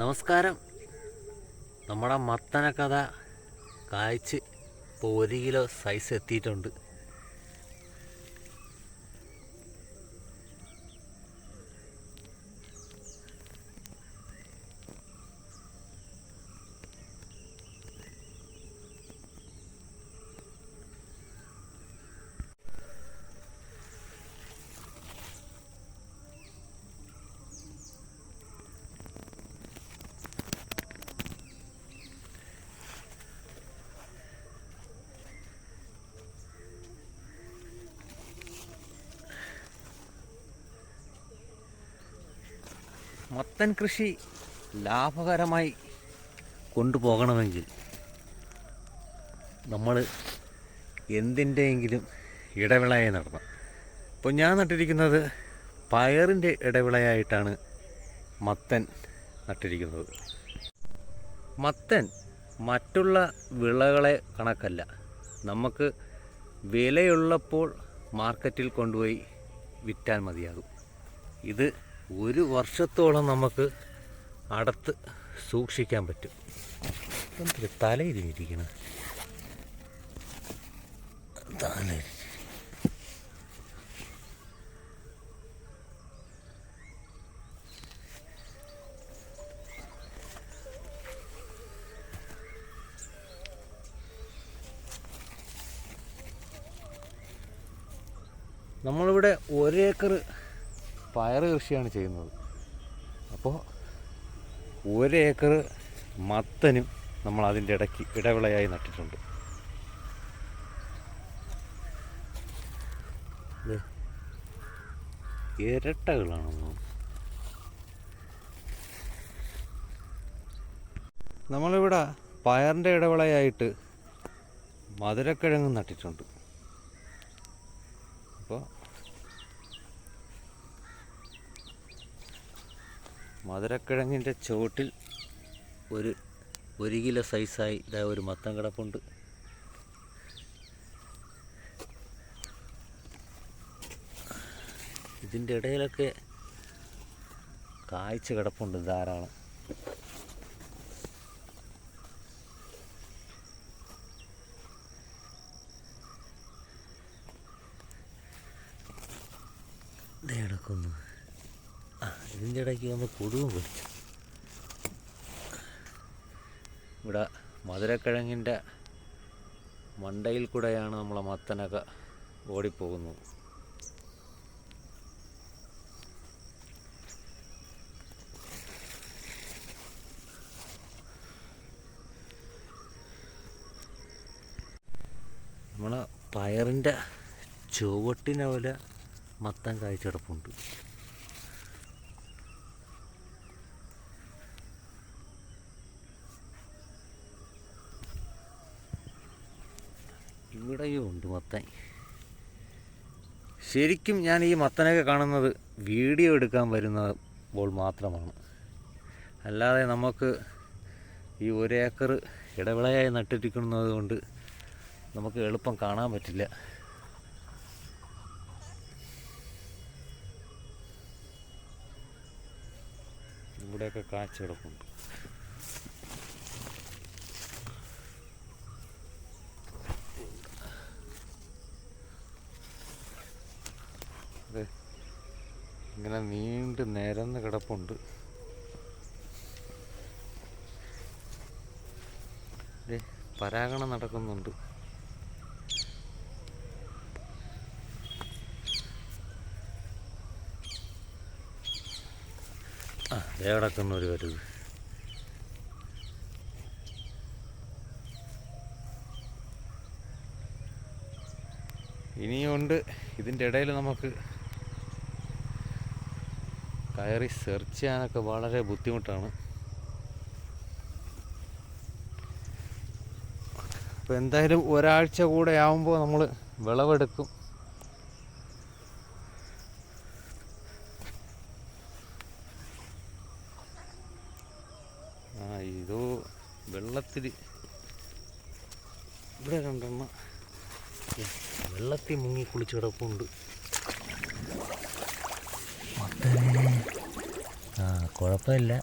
നമസ്കാരം. നമ്മുടെ മത്തന കഥ ഇപ്പോൾ ഒരു കിലോ സൈസ് എത്തിയിട്ടുണ്ട്. മത്തൻ കൃഷി ലാഭകരമായി കൊണ്ടുപോകണമെങ്കിൽ നമ്മൾ എന്തിന്റെയെങ്കിലും ഇടവിളയായി നടണം. ഇപ്പോൾ ഞാൻ നട്ടിരിക്കുന്നത് പയറിന്റെ ഇടവിളയായിട്ടാണ് മത്തൻ നട്ടിരിക്കുന്നത്. മത്തൻ മറ്റുള്ള വിളകളെ കണക്കല്ല. നമുക്ക് വിലയുള്ളപ്പോൾ മാർക്കറ്റിൽ കൊണ്ടുപോയി വിറ്റാൽ മതിയാകും. ഇത് ഒരു വർഷത്തോളം നമുക്ക് അടത്ത് സൂക്ഷിക്കാൻ പറ്റും. എന്തൊരു തലയിരിക്കണം തല നമ്മളിവിടെ ഒരേക്കർ പയർ കൃഷിയാണ് ചെയ്യുന്നത്. അപ്പോൾ ഒരേക്കർ മത്തനും നമ്മൾ അതിന്റെ ഇടയ്ക്ക് ഇടവിളയായി നട്ടിട്ടുണ്ട്. ഇരട്ടകളാണ് നമ്മളിവിടെ പയറിന്റെ ഇടവിളയായിട്ട് മധുരക്കിഴങ്ങ് നട്ടിട്ടുണ്ട് അപ്പോൾ മധുരക്കിഴങ്ങിന്റെ ചുവട്ടിൽ ഒരു ഒരു കിലോ സൈസായി ഇതാ ഒരു മത്തം കിടപ്പുണ്ട്. ഇതിന്റെ ഇടയിലൊക്കെ കായ്ച്ച കിടപ്പുണ്ട് ധാരാളം. ആ ഇതിന്റെ ഇടയ്ക്ക് നമ്മൾ കൊതുകും പിടിച്ചു ഇവിടെ മധുരക്കിഴങ്ങിന്റെ മണ്ടയിൽ കൂടെയാണ് നമ്മളെ മത്തനൊക്കെ ഓടിപ്പോകുന്നത്. നമ്മളെ പയറിന്റെ ചുവട്ടിനെ പോലെ മത്തൻ കായ്ച്ചെടുപ്പുണ്ട്. ഇവിടെയും ഉണ്ട് മത്തൻ. ശരിക്കും ഞാൻ ഈ മത്തനൊക്കെ കാണുന്നത് വീഡിയോ എടുക്കാൻ വരുന്നപ്പോൾ മാത്രമാണ്. അല്ലാതെ നമുക്ക് ഈ ഒരേക്കർ ഇടവിളയായി നട്ടിരിക്കുന്നത് കൊണ്ട് നമുക്ക് എളുപ്പം കാണാൻ പറ്റില്ല. ഇവിടെയൊക്കെ കാഴ്ച കിടപ്പുണ്ട് ദേ, ഇങ്ങനെ നീണ്ട് നിരന്ന് കിടപ്പുണ്ട്. പരാഗണം നടക്കുന്നുണ്ട്. ആ ദേ ഒരു വരുത് ഇനിയുണ്ട്. ഇതിന്റെ ഇടയിൽ നമുക്ക് കയറി സെർച്ച് ചെയ്യാനൊക്കെ വളരെ ബുദ്ധിമുട്ടാണ്. അപ്പോൾ എന്തായാലും ഒരാഴ്ച കൂടെ ആവുമ്പോൾ നമ്മൾ വിളവെടുക്കും. ആ ഇതോ വെള്ളത്തിൽ ഇവിടെ രണ്ടെണ്ണം. വെള്ളത്തിൽ മുങ്ങി കുളിച്ച് കിടപ്പുണ്ട്. മത്തനെ ആ Corre.